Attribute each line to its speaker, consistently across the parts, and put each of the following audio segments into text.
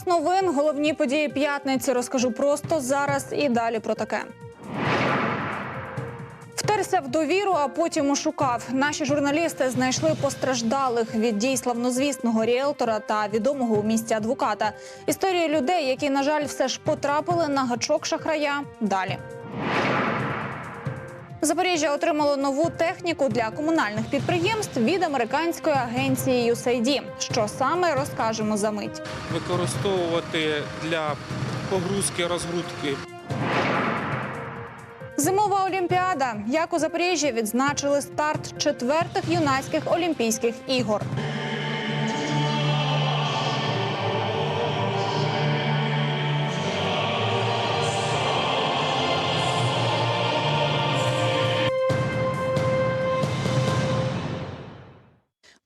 Speaker 1: Час новин, головні події п'ятниці. Розкажу просто зараз і далі про таке. Втерся в довіру, а потім ошукав. Наші журналісти знайшли постраждалих від дій славнозвісного ріелтора та відомого у місті адвоката. Історії людей, які, на жаль, все ж потрапили на гачок шахрая. Далі. Запоріжжя отримало нову техніку для комунальних підприємств від американської агенції USAID. Що саме розкажемо за мить.
Speaker 2: використовувати для погрузки, розгрузки
Speaker 1: Зимова олімпіада. Як у Запоріжжі відзначили старт четвертих юнацьких олімпійських ігор.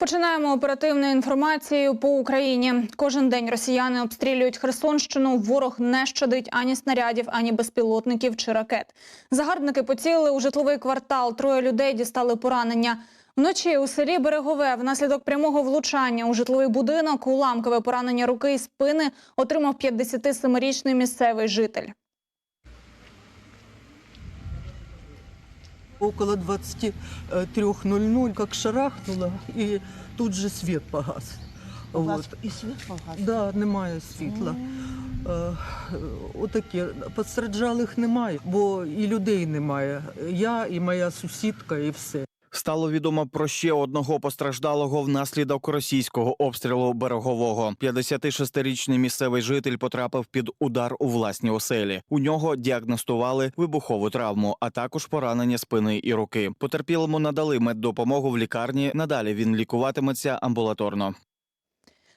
Speaker 1: Починаємо оперативну інформацію по Україні. Кожен день росіяни обстрілюють Херсонщину. Ворог не щадить ані снарядів, ані безпілотників чи ракет. Загарбники поцілили у житловий квартал. Троє людей дістали поранення. Вночі у селі Берегове внаслідок прямого влучання у житловий будинок уламкове поранення руки і спини отримав 57-річний місцевий житель.
Speaker 3: Около 23.00 как шарахнуло, и тут же свет погас.
Speaker 4: У вас і світ погас?
Speaker 3: Да, немає світла. Е, Отаке. Постраждалих немає, бо і людей немає. Я і моя сусідка, і все.
Speaker 5: Стало відомо про ще одного постраждалого внаслідок російського обстрілу берегового. 56-річний місцевий житель потрапив під удар у власній оселі. У нього діагностували вибухову травму, а також поранення спини і руки. Потерпілому надали меддопомогу в лікарні. Надалі він лікуватиметься амбулаторно.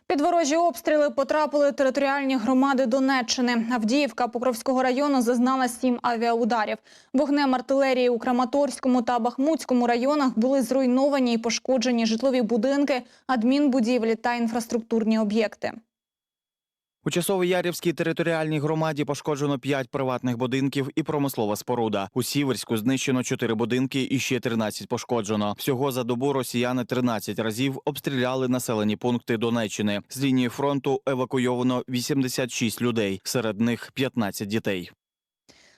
Speaker 1: Під ворожі обстріли потрапили територіальні громади Донеччини. Авдіївка Покровського району зазнала сім авіаударів. Вогнем артилерії у Краматорському та Бахмутському районах були зруйновані і пошкоджені житлові будинки, адмінбудівлі та інфраструктурні об'єкти.
Speaker 5: У Часово-Ярівській територіальній громаді пошкоджено 5 приватних будинків і промислова споруда. У Сіверську знищено 4 будинки і ще 13 пошкоджено. Всього за добу росіяни 13 разів обстріляли населені пункти Донеччини. З лінії фронту евакуйовано 86 людей, серед них 15 дітей.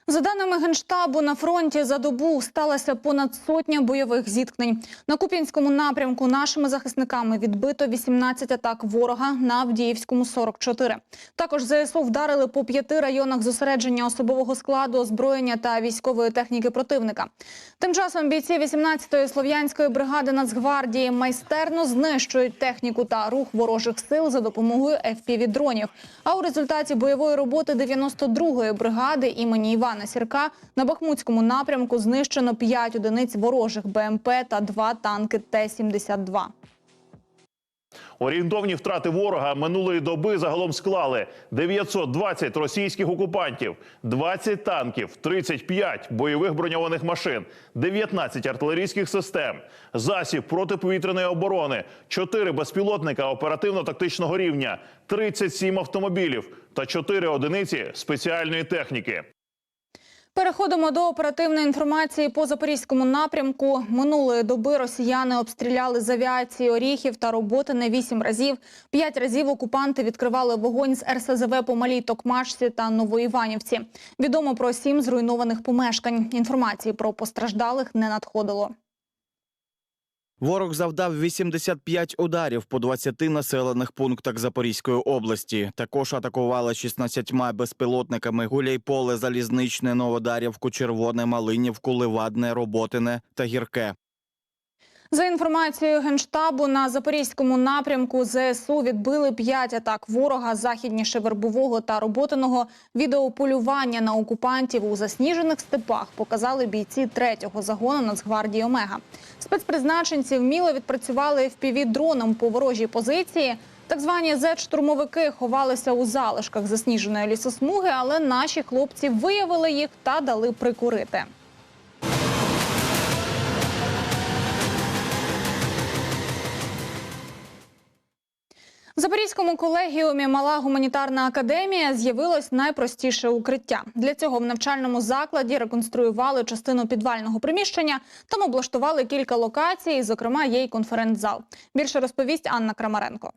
Speaker 1: За даними Генштабу, на фронті за добу сталося понад сотня бойових зіткнень. На Куп'янському напрямку нашими захисниками відбито 18 атак ворога на Авдіївському 44. Також ЗСУ вдарили по п'яти районах зосередження особового складу, озброєння та військової техніки противника. Тим часом бійці 18-ї слов'янської бригади Нацгвардії майстерно знищують техніку та рух ворожих сил за допомогою FPV-дронів. А у результаті бойової роботи 92-ї бригади імені Івана Сірка на Бахмутському напрямку знищено 5 одиниць ворожих БМП та 2 танки Т-72.
Speaker 6: Орієнтовні втрати ворога минулої доби загалом склали 920 російських окупантів, 20 танків, 35 бойових броньованих машин, 19 артилерійських систем, засіб протиповітряної оборони, 4 безпілотника оперативно-тактичного рівня, 37 автомобілів та 4 одиниці спеціальної техніки.
Speaker 1: Переходимо до оперативної інформації по запорізькому напрямку. Минулої доби росіяни обстріляли з авіації Оріхів та роботи на вісім разів. П'ять разів окупанти відкривали вогонь з РСЗВ по Малій Токмашці та Новоіванівці. Відомо про сім зруйнованих помешкань. Інформації про постраждалих не надходило.
Speaker 5: Ворог завдав 85 ударів по 20 населених пунктах Запорізької області. Також атакували 16 безпілотниками Гуляйполе, Залізничне, Новодарівку, Червоне, Малинівку, Ливадне, Роботине та Гірке.
Speaker 1: За інформацією Генштабу, на запорізькому напрямку ЗСУ відбили п'ять атак ворога західніше Вербового та Роботиного. Відеополювання на окупантів у засніжених степах показали бійці третього загону Нацгвардії Омега. Спецпризначенці вміло відпрацювали FPV-дроном по ворожій позиції. Так звані зет-штурмовики ховалися у залишках засніженої лісосмуги, але наші хлопці виявили їх та дали прикурити. Запорізькому колегіумі Мала гуманітарна академія з'явилось найпростіше укриття. Для цього в навчальному закладі реконструювали частину підвального приміщення. Там облаштували кілька локацій, зокрема, є й конференц-зал. Більше розповість Анна Крамаренко.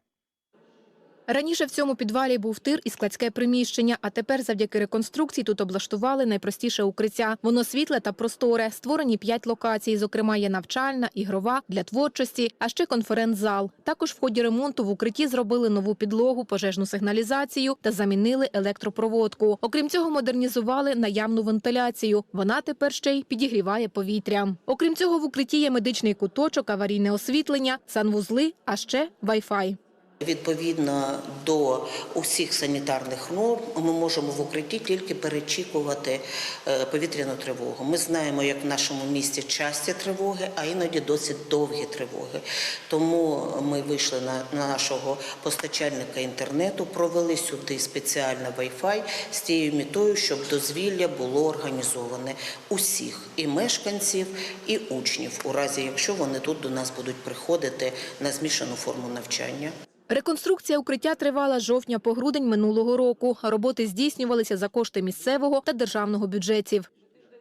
Speaker 4: Раніше в цьому підвалі був тир і складське приміщення, а тепер завдяки реконструкції тут облаштували найпростіше укриття. Воно світле та просторе. Створені п'ять локацій. Зокрема, є навчальна, ігрова, для творчості, а ще конференц-зал. Також в ході ремонту в укритті зробили нову підлогу, пожежну сигналізацію та замінили електропроводку. Окрім цього, модернізували наявну вентиляцію. Вона тепер ще й підігріває повітря. Окрім цього, в укритті є медичний куточок, аварійне освітлення, санвузли, а ще вай-фай.
Speaker 7: Відповідно до усіх санітарних норм, ми можемо в укритті тільки перечікувати е, повітряну тривогу. Ми знаємо, як в нашому місті часті тривоги, а іноді досить довгі тривоги. Тому ми вийшли на на нашого постачальника інтернету, провели сюди спеціально Wi-Fi з тією метою, щоб дозвілля було організоване усіх і мешканців, і учнів, у разі якщо вони тут до нас будуть приходити на змішану форму навчання.
Speaker 4: Реконструкція укриття тривала з жовтня по грудень минулого року. Роботи здійснювалися за кошти місцевого та державного бюджетів.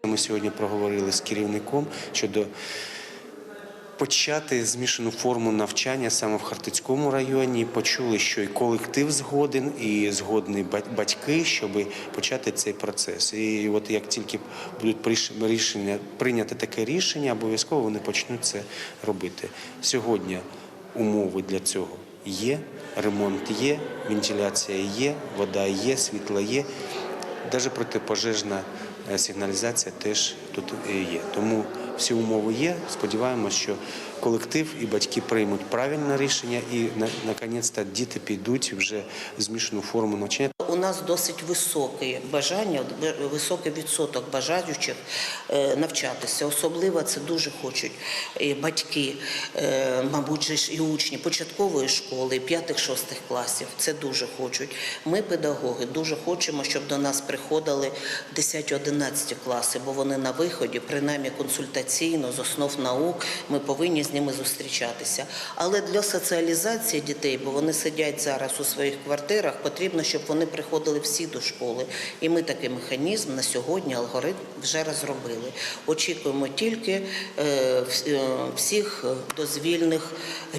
Speaker 8: Ми сьогодні проговорили з керівником щодо почати змішану форму навчання саме в Хартицькому районі. Почули, що і колектив згоден, і згодні ба- батьки, щоб почати цей процес. І от як тільки будуть рішення прийняти таке рішення, обов'язково вони почнуть це робити. Сьогодні умови для цього є, ремонт є, вентиляція є, вода є, світло є. Навіть протипожежна е, сигналізація теж тут е, є. Тому всі умови є. Сподіваємось, що колектив і батьки приймуть правильне рішення, і на наконець-то діти підуть вже в змішану форму навчання.
Speaker 7: У нас досить високе бажання, високий відсоток бажаючих е, навчатися. Особливо це дуже хочуть і батьки, е, мабуть, і учні початкової школи, п'ятих-шостих класів. Це дуже хочуть. Ми, педагоги, дуже хочемо, щоб до нас приходили 10-11 класи, бо вони на виході, принаймні консультаційно, з основ наук, ми повинні з ними зустрічатися. Але для соціалізації дітей, бо вони сидять зараз у своїх квартирах, потрібно, щоб вони приходили всі до школи. І ми такий механізм на сьогодні, алгоритм вже розробили. Очікуємо тільки е, е, всіх е, дозвільних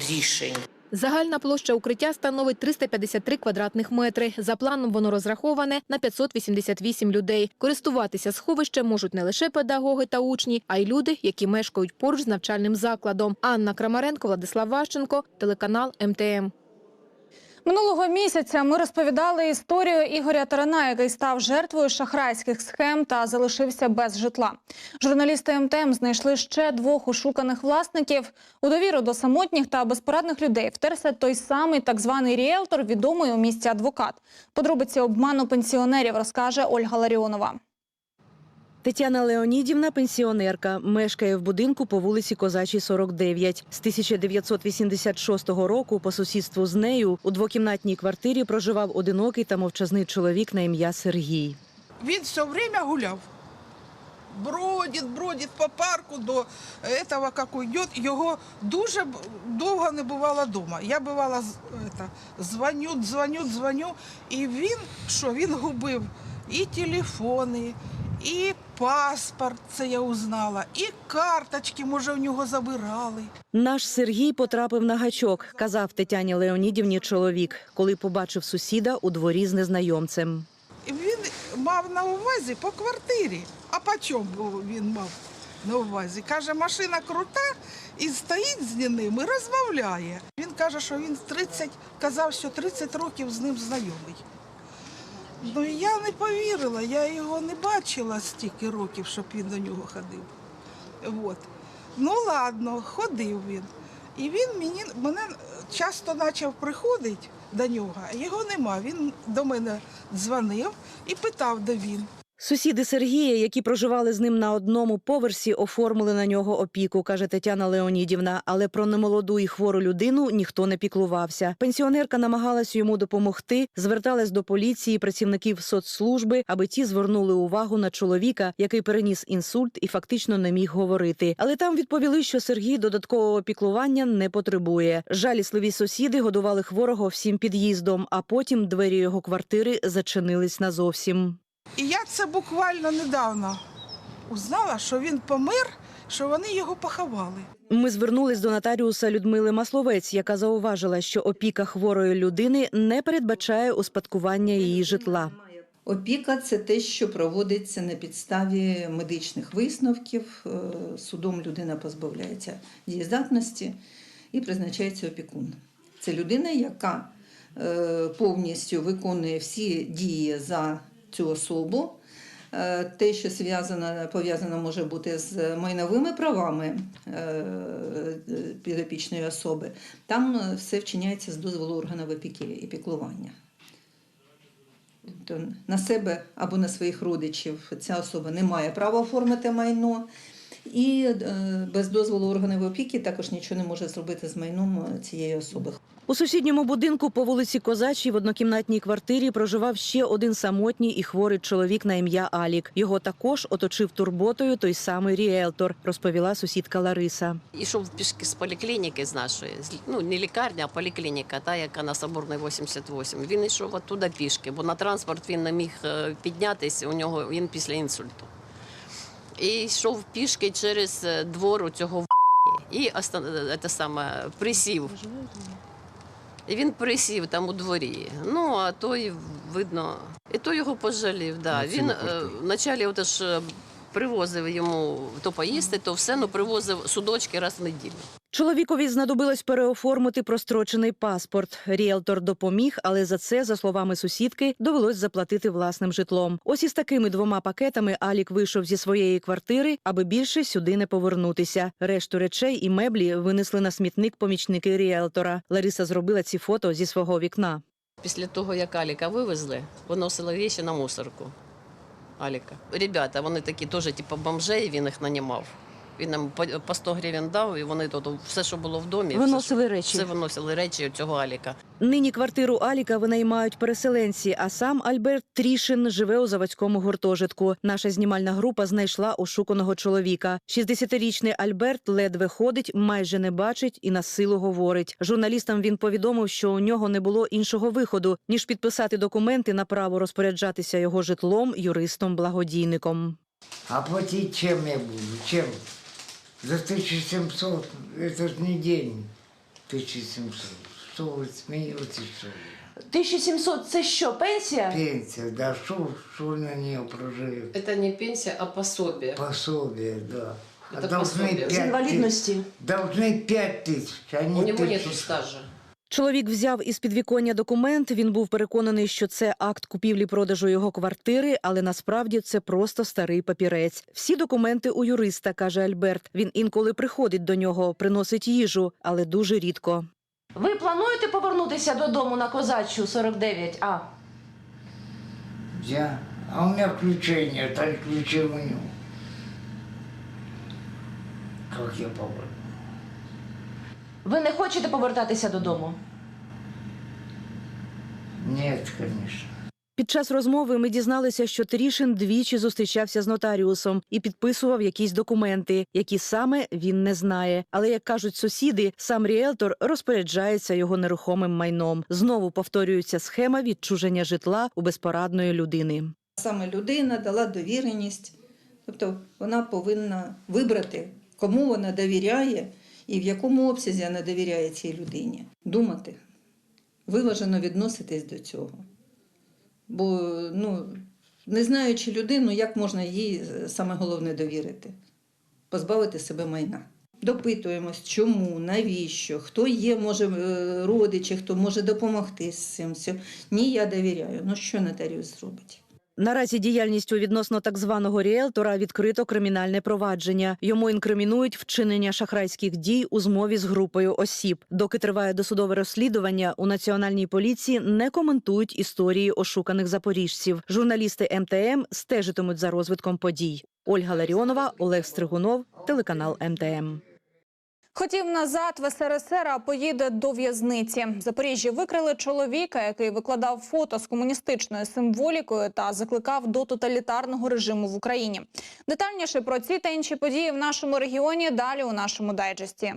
Speaker 7: рішень.
Speaker 4: Загальна площа укриття становить 353 квадратних метри. За планом воно розраховане на 588 людей. Користуватися сховищем можуть не лише педагоги та учні, а й люди, які мешкають поруч з навчальним закладом. Анна Крамаренко, Владислав Ващенко, телеканал МТМ.
Speaker 1: Минулого місяця ми розповідали історію Ігоря Тарана, який став жертвою шахрайських схем та залишився без житла. Журналісти МТМ знайшли ще двох ошуканих власників. У довіру до самотніх та безпорадних людей втерся той самий так званий ріелтор, відомий у місті адвокат. Подробиці обману пенсіонерів розкаже Ольга Ларіонова.
Speaker 9: Тетяна Леонідівна – пенсіонерка, мешкає в будинку по вулиці Козачій, 49. З 1986 року по сусідству з нею у двокімнатній квартирі проживав одинокий та мовчазний чоловік на ім'я Сергій.
Speaker 10: Він все время гуляв. Бродить, бродить по парку до этого, як уйде. Його дуже довго не бувало вдома. Я бувала это, дзвоню, дзвоню, дзвоню. І він що? Він губив і телефони, і паспорт, це я узнала, і карточки, може, в нього забирали.
Speaker 9: Наш Сергій потрапив на гачок, казав Тетяні Леонідівні чоловік, коли побачив сусіда у дворі з незнайомцем.
Speaker 10: Він мав на увазі по квартирі. А по чому він мав на увазі? Каже, машина крута і стоїть з ним і розмовляє. Він каже, що він 30, казав, що 30 років з ним знайомий. Ну я не повірила, я його не бачила стільки років, щоб він до нього ходив. От. Ну ладно, ходив він. І він мені мене часто почав приходити до нього, а його нема. Він до мене дзвонив і питав, де він.
Speaker 9: Сусіди Сергія, які проживали з ним на одному поверсі, оформили на нього опіку, каже Тетяна Леонідівна. Але про немолоду і хвору людину ніхто не піклувався. Пенсіонерка намагалась йому допомогти, зверталась до поліції, працівників соцслужби, аби ті звернули увагу на чоловіка, який переніс інсульт і фактично не міг говорити. Але там відповіли, що Сергій додаткового піклування не потребує. Жалісливі сусіди годували хворого всім під'їздом, а потім двері його квартири зачинились назовсім.
Speaker 10: І я це буквально недавно узнала, що він помер що вони його поховали.
Speaker 9: Ми звернулись до нотаріуса Людмили Масловець, яка зауважила, що опіка хворої людини не передбачає успадкування її житла.
Speaker 11: Опіка це те, що проводиться на підставі медичних висновків. Е, Судом людина позбавляється дієздатності і призначається опікун. Це людина, яка е, повністю виконує всі дії за цю особу. Е, Те, що пов'язано може бути з майновими правами е, підопічної особи, там е, все вчиняється з дозволу органів опіки і піклування. Тобто на себе або на своїх родичів ця особа не має права оформити майно, і е, без дозволу органів опіки також нічого не може зробити з майном е, цієї особи.
Speaker 9: У сусідньому будинку по вулиці Козачій в однокімнатній квартирі проживав ще один самотній і хворий чоловік на ім'я Алік. Його також оточив турботою той самий ріелтор, розповіла сусідка Лариса.
Speaker 12: Ішов пішки з поліклініки з нашої, ну не лікарня, а поліклініка, та яка на Соборної 88. Він йшов оттуда пішки, бо на транспорт він не міг е, піднятися. У нього він після інсульту. І йшов пішки через е, двор у цього і оста- е, саме присів. І він присів там у дворі. Ну, а той, видно, і той його пожалів. Да. Він е, вначалі от е, привозив йому то поїсти, то все, ну привозив судочки раз в неділю.
Speaker 9: Чоловікові знадобилось переоформити прострочений паспорт. Ріелтор допоміг, але за це, за словами сусідки, довелось заплатити власним житлом. Ось із такими двома пакетами Алік вийшов зі своєї квартири, аби більше сюди не повернутися. Решту речей і меблі винесли на смітник помічники ріелтора. Лариса зробила ці фото зі свого вікна.
Speaker 12: Після того, як Аліка вивезли, виносили речі на мусорку. Аліка. Ребята, вони такі теж, типу, бомжей, він їх нанімав. Він нам по- по 100 гривень дав, і вони тут все, що було в домі,
Speaker 9: Виносили
Speaker 12: все,
Speaker 9: речі?
Speaker 12: все виносили речі цього Аліка.
Speaker 9: Нині квартиру Аліка винаймають переселенці, а сам Альберт Трішин живе у заводському гуртожитку. Наша знімальна група знайшла ошуканого чоловіка. 60-річний Альберт ледве ходить, майже не бачить і на силу говорить. Журналістам він повідомив, що у нього не було іншого виходу ніж підписати документи на право розпоряджатися його житлом юристом-благодійником.
Speaker 13: А платить чем я буду? Чем? За 1700, это же не день. 1700. Что вы смеетесь, что ли?
Speaker 9: 1700 – це що, пенсія?
Speaker 13: Пенсия, да, что, что вы на нее проживете?
Speaker 12: Це не пенсія, а пособие.
Speaker 13: Пособие, да. А
Speaker 12: Это
Speaker 13: должны
Speaker 12: пособие.
Speaker 9: З
Speaker 13: 5
Speaker 9: інвалідності.
Speaker 13: Должны 5 тысяч, а не
Speaker 12: У нього нету
Speaker 13: 1600.
Speaker 12: стажа.
Speaker 9: Чоловік взяв із підвіконня документ. Він був переконаний, що це акт купівлі-продажу його квартири, але насправді це просто старий папірець. Всі документи у юриста, каже Альберт. Він інколи приходить до нього, приносить їжу, але дуже рідко.
Speaker 14: Ви плануєте повернутися додому на козачу 49А?
Speaker 13: Я? А у меня ключей нет, а ключи у него. Как я попал?
Speaker 14: Ви не хочете повертатися додому?
Speaker 13: Нет, конечно.
Speaker 9: Під час розмови ми дізналися, що Трішин двічі зустрічався з нотаріусом і підписував якісь документи, які саме він не знає. Але як кажуть сусіди, сам ріелтор розпоряджається його нерухомим майном. Знову повторюється схема відчуження житла у безпорадної людини.
Speaker 11: Саме людина дала довіреність, тобто вона повинна вибрати, кому вона довіряє і в якому обсязі вона довіряє цій людині. Думати, виважено відноситись до цього. Бо, ну, не знаючи людину, як можна їй е, саме головне довірити? Позбавити себе майна. Допитуємось, чому, навіщо, хто є, може, е, родичі, хто може допомогти з цим. Ні, я довіряю. Ну що нотаріус зробить?
Speaker 9: Наразі діяльністю відносно так званого ріелтора відкрито кримінальне провадження. Йому інкримінують вчинення шахрайських дій у змові з групою осіб. Доки триває досудове розслідування, у національній поліції не коментують історії ошуканих запоріжців. Журналісти МТМ стежитимуть за розвитком подій. Ольга Ларіонова, Олег Стригунов, телеканал МТМ.
Speaker 1: Хотів назад в СРСР, а поїде до в'язниці. Запоріжжі викрили чоловіка, який викладав фото з комуністичною символікою та закликав до тоталітарного режиму в Україні. Детальніше про ці та інші події в нашому регіоні далі у нашому дайджесті.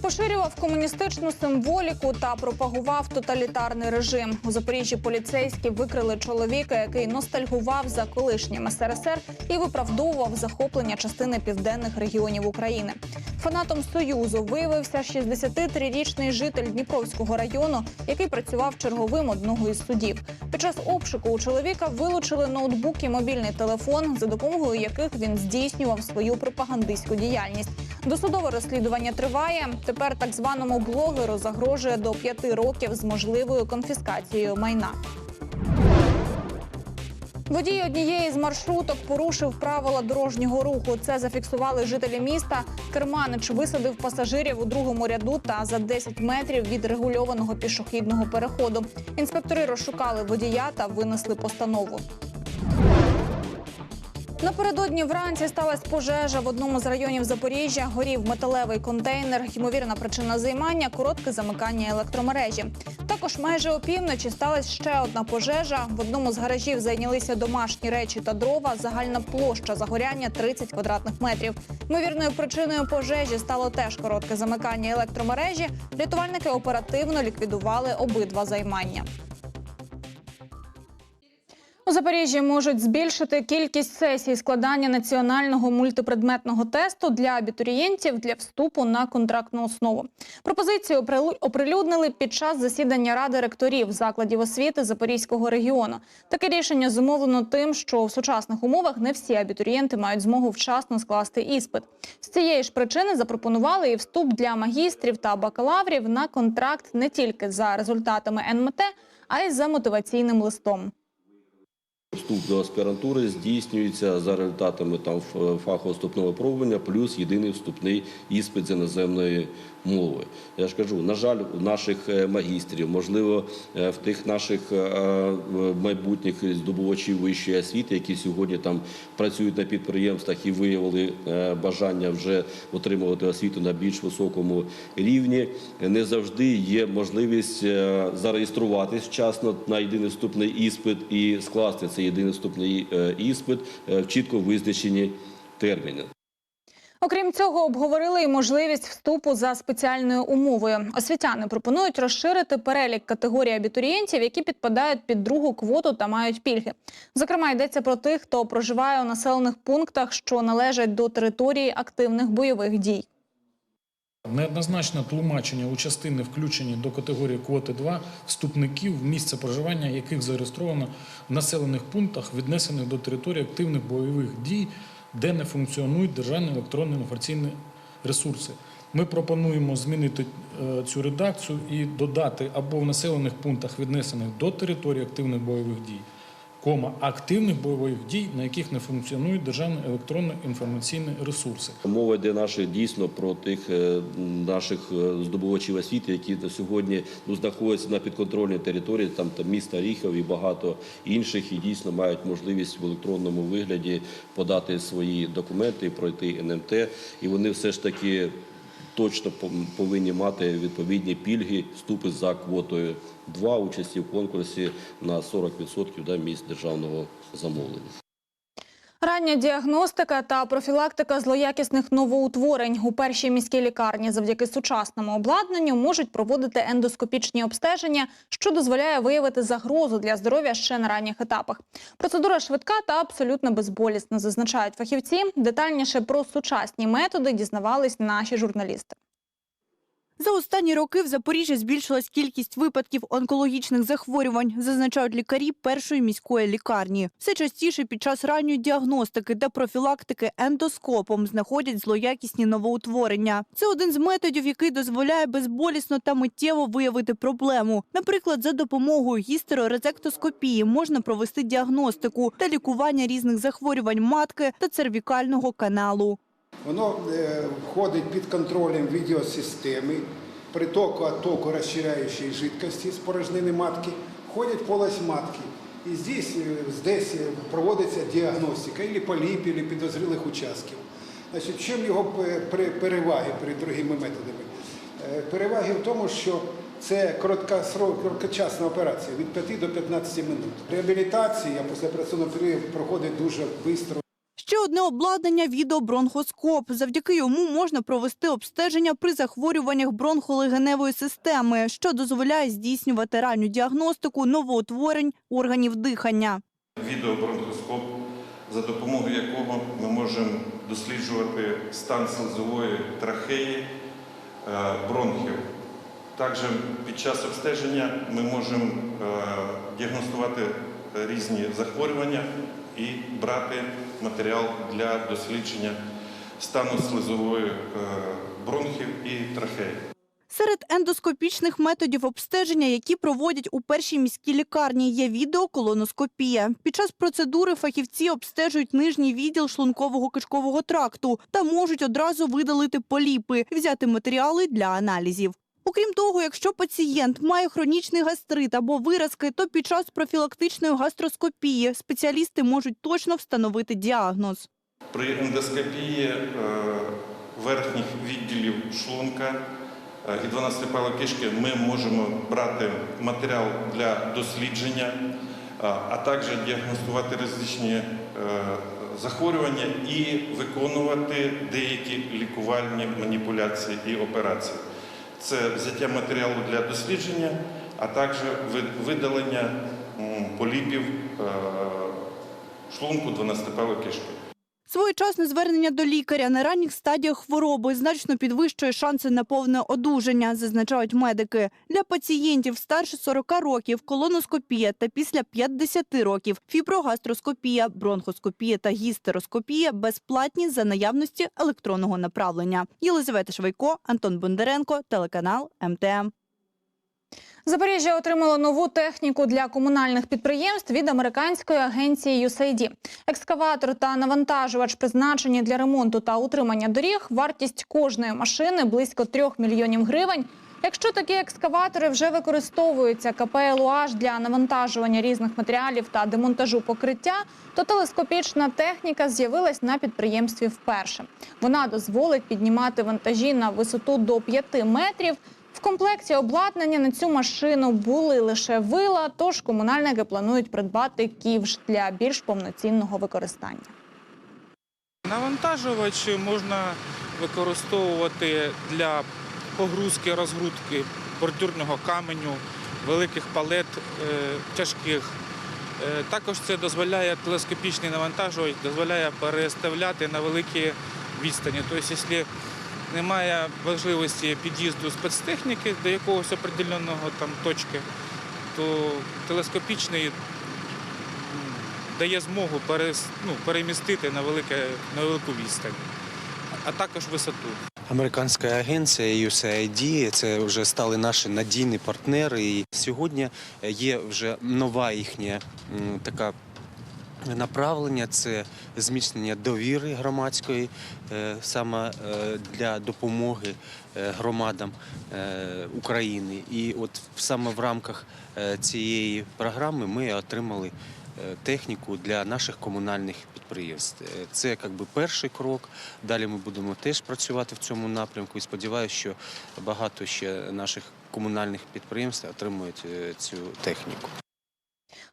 Speaker 1: Поширював комуністичну символіку та пропагував тоталітарний режим. У Запоріжжі поліцейські викрили чоловіка, який ностальгував за колишнім СРСР і виправдовував захоплення частини південних регіонів України. Фанатом союзу виявився 63-річний житель Дніпровського району, який працював черговим одного із судів. Під час обшуку у чоловіка вилучили ноутбук і мобільний телефон, за допомогою яких він здійснював свою пропагандистську діяльність. Досудове розслідування триває. Тепер так званому блогеру загрожує до п'яти років з можливою конфіскацією майна. Водій однієї з маршруток порушив правила дорожнього руху. Це зафіксували жителі міста. Керманич висадив пасажирів у другому ряду та за 10 метрів від регульованого пішохідного переходу. Інспектори розшукали водія та винесли постанову. Напередодні вранці сталася пожежа в одному з районів Запоріжжя. Горів металевий контейнер. Ймовірна причина займання коротке замикання електромережі. Також майже опівночі сталася ще одна пожежа. В одному з гаражів зайнялися домашні речі та дрова. Загальна площа загоряння 30 квадратних метрів. Ймовірною причиною пожежі стало теж коротке замикання електромережі. Рятувальники оперативно ліквідували обидва займання. У Запоріжжі можуть збільшити кількість сесій складання національного мультипредметного тесту для абітурієнтів для вступу на контрактну основу. Пропозицію оприлю- оприлюднили під час засідання ради ректорів закладів освіти Запорізького регіону. Таке рішення зумовлено тим, що в сучасних умовах не всі абітурієнти мають змогу вчасно скласти іспит. З цієї ж причини запропонували і вступ для магістрів та бакалаврів на контракт не тільки за результатами НМТ, а й за мотиваційним листом.
Speaker 15: Вступ до аспірантури здійснюється за результатами там фахового вступного випробування, плюс єдиний вступний іспит з іноземної мови. Я ж кажу, на жаль, у наших е, магістрів, можливо, е, в тих наших е, майбутніх здобувачів вищої освіти, які сьогодні там працюють на підприємствах і виявили бажання вже отримувати освіту на більш високому рівні, не завжди є можливість зареєструватись вчасно на єдиний вступний іспит і скласти цей єдиний вступний е, іспит е, в чітко визначені терміни.
Speaker 1: Окрім цього, обговорили і можливість вступу за спеціальною умовою. Освітяни пропонують розширити перелік категорій абітурієнтів, які підпадають під другу квоту та мають пільги. Зокрема, йдеться про тих, хто проживає у населених пунктах, що належать до території активних бойових дій.
Speaker 16: Неоднозначне тлумачення у частини включені до категорії квоти 2 вступників, місце проживання яких зареєстровано в населених пунктах, віднесених до території активних бойових дій, де не функціонують державні електронні інформаційні ресурси. Ми пропонуємо змінити е, цю редакцію і додати або в населених пунктах, віднесених до території активних бойових дій, кома активних бойових дій, на яких не функціонують державні електронні інформаційні ресурси.
Speaker 15: Мова йде наші дійсно про тих е, наших е, здобувачів освіти, які сьогодні ну, знаходяться на підконтрольній території, там, там міста Ріхов і багато інших, і дійсно мають можливість в електронному вигляді подати свої документи, пройти НМТ, і вони все ж таки. Точно повинні мати відповідні пільги, вступи за квотою 2 участі в конкурсі на 40% да, місць державного замовлення.
Speaker 1: Рання діагностика та профілактика злоякісних новоутворень у першій міській лікарні завдяки сучасному обладнанню можуть проводити ендоскопічні обстеження, що дозволяє виявити загрозу для здоров'я ще на ранніх етапах. Процедура швидка та абсолютно безболісна, зазначають фахівці. Детальніше про сучасні методи дізнавались наші журналісти.
Speaker 17: За останні роки в Запоріжжі збільшилась кількість випадків онкологічних захворювань, зазначають лікарі першої міської лікарні. Все частіше під час ранньої діагностики та профілактики ендоскопом знаходять злоякісні новоутворення. Це один з методів, який дозволяє безболісно та миттєво виявити проблему. Наприклад, за допомогою гістерорезектоскопії можна провести діагностику та лікування різних захворювань матки та цервікального каналу.
Speaker 18: Воно е, входить під контролем відеосистеми, притоку оттоку розширяючої жидкості з порожнини матки, входять в полость матки. І здесь, е, здесь е, проводиться діагностика і поліпів, і підозрілих участків. Значить, чим його переваги перед другими методами? Переваги в тому, що це короткочасна операція від 5 до 15 минут. Реабілітація після операційного періоду проходить дуже швидко.
Speaker 17: Ще одне обладнання відеобронхоскоп. Завдяки йому можна провести обстеження при захворюваннях бронхолегеневої системи, що дозволяє здійснювати ранню діагностику новоутворень органів дихання.
Speaker 19: відеобронхоскоп, за допомогою якого ми можемо досліджувати стан слизової трахеї, е, бронхів. Також під час обстеження ми можемо е, діагностувати різні захворювання і брати матеріал для дослідження стану слизової е, бронхів і трахеї.
Speaker 17: Серед ендоскопічних методів обстеження, які проводять у першій міській лікарні, є відеоколоноскопія. Під час процедури фахівці обстежують нижній відділ шлункового кишкового тракту та можуть одразу видалити поліпи, взяти матеріали для аналізів. Окрім того, якщо пацієнт має хронічний гастрит або виразки, то під час профілактичної гастроскопії спеціалісти можуть точно встановити діагноз.
Speaker 19: При ендоскопії е, верхніх відділів шлунка е, і 12 палок кишки ми можемо брати матеріал для дослідження, е, а також діагностувати е, захворювання і виконувати деякі лікувальні маніпуляції і операції. Це взяття матеріалу для дослідження, а також видалення поліпів е, шлунку 12 палок кишки.
Speaker 17: Своєчасне звернення до лікаря на ранніх стадіях хвороби значно підвищує шанси на повне одужання, зазначають медики. Для пацієнтів старше 40 років колоноскопія та після 50 років фіброгастроскопія, бронхоскопія та гістероскопія безплатні за наявності електронного направлення. Єлизавета Швайко, Антон Бондаренко, телеканал МТМ.
Speaker 1: Запоріжжя отримало нову техніку для комунальних підприємств від американської агенції USAID. Екскаватор та навантажувач призначені для ремонту та утримання доріг. Вартість кожної машини близько 3 мільйонів гривень. Якщо такі екскаватори вже використовуються КП «ЛУАЖ» для навантажування різних матеріалів та демонтажу покриття, то телескопічна техніка з'явилась на підприємстві вперше. Вона дозволить піднімати вантажі на висоту до 5 метрів. В комплекті обладнання на цю машину були лише вила, тож комунальники планують придбати ківш для більш повноцінного використання.
Speaker 2: Навантажувач можна використовувати для погрузки, розгрузки бордюрного каменю, великих палет е, тяжких. Е, також це дозволяє телескопічний навантажувач, дозволяє переставляти на великі відстані. Тобто, якщо немає важливості під'їзду спецтехніки до якогось определеного там точки, то телескопічний дає змогу ну, перемістити на, велике, на велику відстань, а також висоту.
Speaker 8: Американська агенція USAID – це вже стали наші надійні партнери. І сьогодні є вже нова їхня така направлення це зміцнення довіри громадської е, саме е, для допомоги е, громадам України. І от саме в рамках цієї програми ми отримали техніку для наших комунальних підприємств. Це якби перший крок. Далі ми будемо теж працювати в цьому напрямку і сподіваюся, що багато ще наших комунальних підприємств отримують цю техніку.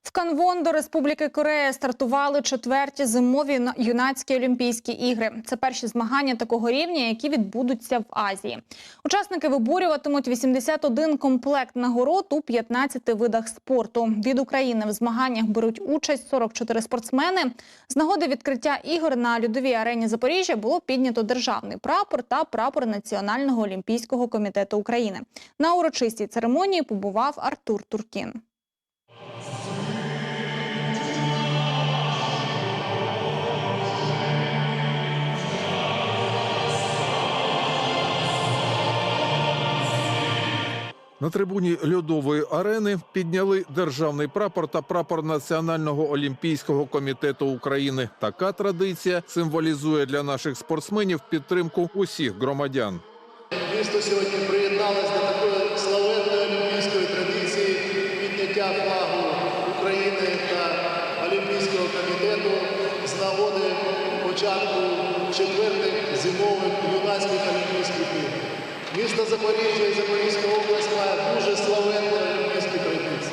Speaker 1: В Канвон до Республіки Корея стартували четверті зимові юнацькі Олімпійські ігри. Це перші змагання такого рівня, які відбудуться в Азії. Учасники виборюватимуть 81 комплект нагород у 15 видах спорту. Від України в змаганнях беруть участь 44 спортсмени. З нагоди відкриття ігор на льодовій арені Запоріжжя було піднято державний прапор та прапор Національного олімпійського комітету України. На урочистій церемонії побував Артур Туркін.
Speaker 20: На трибуні льодової арени підняли державний прапор та прапор Національного олімпійського комітету України. Така традиція символізує для наших спортсменів підтримку усіх громадян.
Speaker 21: Місто сьогодні приєдналося до такої славетної олімпійської традиції підняття флагу України та Олімпійського комітету з нагоди початку четвертих зимових юнацьких олімпійських ігор. Місто Запоріжжя і Запорізька область має дуже славетні олімпійські традиції.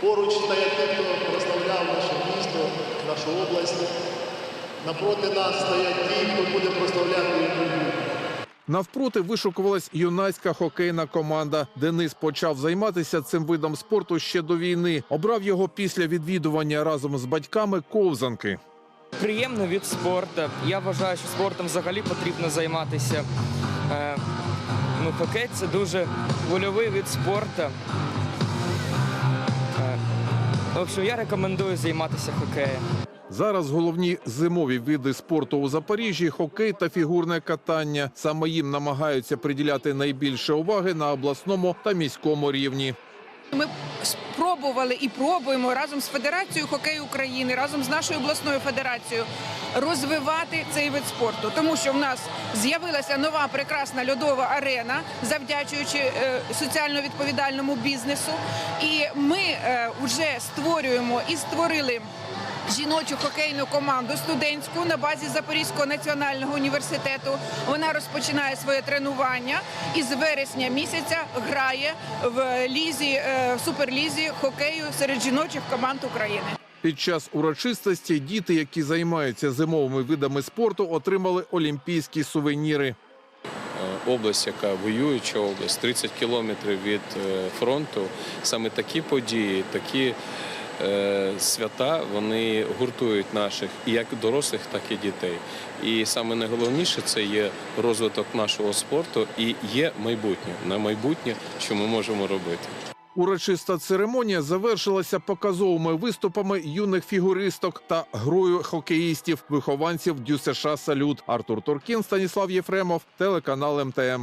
Speaker 21: Поруч стоять ті, хто прославляв наше місто, нашу область. Напроти нас стоять ті, хто буде прославляти Україну.
Speaker 20: Навпроти вишукувалась юнацька хокейна команда. Денис почав займатися цим видом спорту ще до війни. Обрав його після відвідування разом з батьками ковзанки.
Speaker 22: Приємний від спорту. Я вважаю, що спортом взагалі потрібно займатися. Ну, хокей це дуже вольовий від спорту. В общем, я рекомендую займатися хокеєм.
Speaker 20: Зараз головні зимові види спорту у Запоріжжі хокей та фігурне катання. Саме їм намагаються приділяти найбільше уваги на обласному та міському рівні.
Speaker 23: Ми спробували і пробуємо разом з Федерацією хокею України, разом з нашою обласною федерацією розвивати цей вид спорту, тому що в нас з'явилася нова прекрасна льодова арена, завдячуючи е, соціально відповідальному бізнесу. І ми е, вже створюємо і створили. Жіночу хокейну команду студентську на базі Запорізького національного університету. Вона розпочинає своє тренування і з вересня місяця грає в лізі е, в суперлізі хокею серед жіночих команд України.
Speaker 20: Під час урочистості діти, які займаються зимовими видами спорту, отримали олімпійські сувеніри.
Speaker 24: Е, область, яка воююча область, 30 кілометрів від е, фронту. Саме такі події, такі свята, вони гуртують наших як дорослих, так і дітей. І саме найголовніше це є розвиток нашого спорту і є майбутнє на майбутнє, що ми можемо робити.
Speaker 20: Урочиста церемонія завершилася показовими виступами юних фігуристок та грою хокеїстів, вихованців ДЮСШ «Салют». Артур Туркін, Станіслав Єфремов, телеканал МТМ.